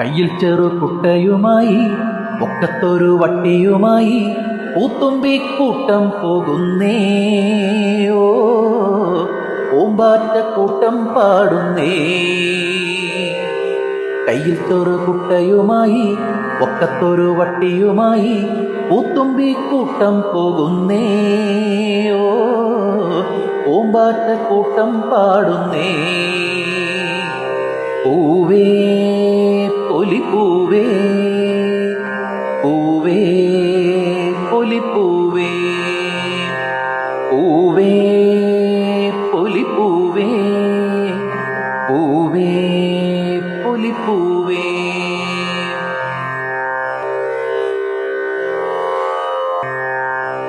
കയ്യിൽ ചെറു കുട്ടയുമായി ഒക്കത്തൊരു വട്ടിയുമായി പൂത്തുമ്പി കൂട്ടം പോകുന്നേ. ഓ ഓമ്പാറ്റ കൂട്ടം പാടുന്നേ. കയ്യിൽ ചെറു കുട്ടയുമായി ഒക്കത്തൊരു വട്ടിയുമായി പൂത്തുമ്പി കൂട്ടം പോകുന്നേ. ഓ പൂമ്പാറ്റ കൂട്ടം പാടുന്നേ. പൂവേ പൂവേ പൂവേ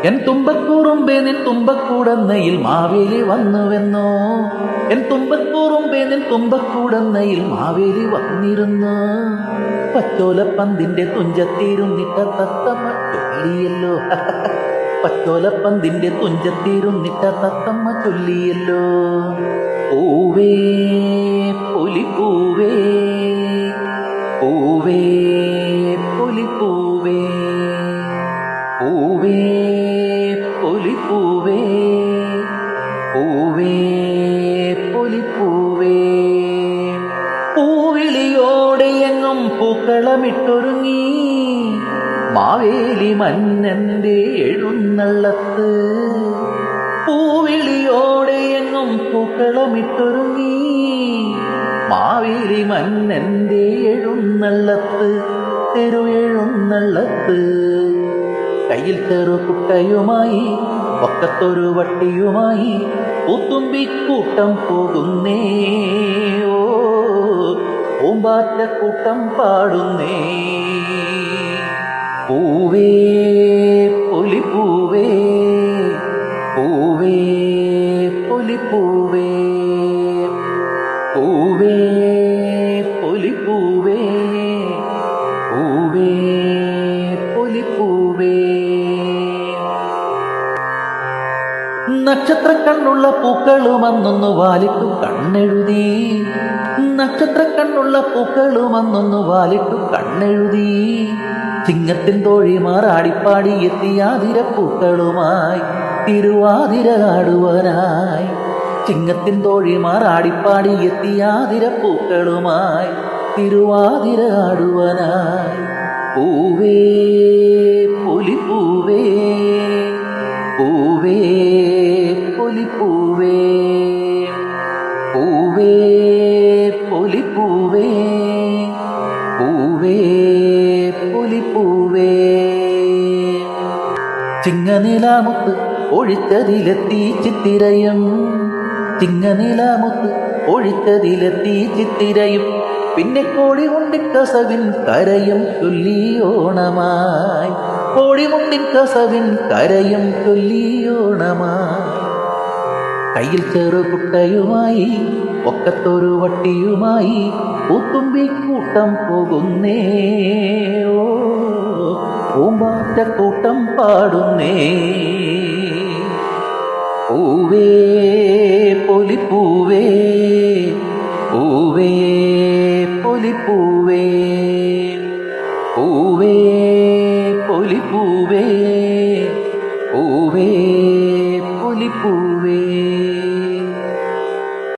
എൻ തുമ്പക്കൂറുമ്പേ നിൻ തുമ്പക്കൂടന്നയിൽ മാവേലി വന്നുവെന്നോ? എൻ തുമ്പക്കൂറുമ്പേ നിൻ തുമ്പക്കൂടന്നയിൽ മാവേലി വന്നിരുന്നു? പച്ചോലപ്പന്തിന്റെ തുഞ്ചത്തീരുന്നിട്ട തത്തമ്മ ചൊല്ലിയല്ലോ പച്ചോലപ്പന്തിന്റെ തുഞ്ചത്തീരുന്നിട്ട തത്തമ്മ ചൊല്ലിയല്ലോ. പൂവേ പൊലിപ്പൂവേ പൂവേ പൊലിപ്പൂവേ പൂവേ പൊലിപ്പൂവേ പൂവേ പൊലിപ്പൂവേ. പൂവിളിയോടെ എങ്ങും പൂക്കളമിട്ടൊരുങ്ങി. മാവേലി മന്നന്റെ എഴുന്നള്ളത്ത്. പൂവിളിയോടെ എങ്ങും പൂക്കളമിട്ടൊരുങ്ങി. മാവേലി മന്നന്റെ എഴുന്നള്ളത്ത് തെരു എഴുന്നള്ളത്ത്. കയ്യിൽ തെറു കുട്ടയുമായി ഒക്കത്തൊരു വട്ടിയുമായി പൂത്തുമ്പി കൂട്ടം പോകുന്നേ. ഓ പൂമ്പാറ്റ കൂട്ടം പാടുന്നേ. പൂവേ പൊലിപ്പൂവേ പൂവേ പൊലിപ്പൂവേ പൂവേ പൊലിപ്പൂവേ പൂവേ പൊലിപ്പൂവേ നക്ഷത്ര കണ്ണുള്ള പൂക്കളുമന്നൊന്നു വാലിട്ടു കണ്ണെഴുതി. നക്ഷത്ര കണ്ണുള്ള പൂക്കളുമന്നൊന്നു വാലിട്ടു കണ്ണെഴുതി. ചിങ്ങത്തിൻ തോഴിമാർ ആടിപ്പാടി എത്തിയാതിരപ്പൂക്കളുമായി തിരുവാതിര കാടുവനായി ചിങ്ങത്തിൻ തോഴിമാർ ആടിപ്പാടി എത്തിയാതിരപ്പൂക്കളുമായി തിരുവാതിര കാടുവനായി പൂവേ പൊലി പൂവേ പൊലിപ്പൂവേ പൂവേ പൊലിപ്പൂവേ പൂവേ ചിങ്ങനിലാമുത്ത് ഒഴിച്ചതിലെത്തി ചിത്തിരയും. ചിങ്ങനിലാമുത്ത് ഒഴിച്ചതിലെത്തി ചിത്തിരയും. പിന്നെ കോടി മുണ്ടിൻ കസവിൻ കരയും ചൊല്ലിയോണമായി. കോടി മുണ്ടിൻ കസവിൻ കരയും ചൊല്ലിയോണമായി. കയ്യിൽ ചെറുകുട്ടയുമായി ഒക്കത്തൊരു വട്ടിയുമായി പൂത്തുമ്പി കൂട്ടം പോകുന്നേ ഓ പൂമ്പാറ്റ കൂട്ടം പാടുന്നേ പൂവേ പൊലിപ്പൂവേ പൂവേ പൊലിപ്പൂവേ പൂവേ പൊലിപ്പൂവേ പൂവേ പൊലിപ്പൂവേ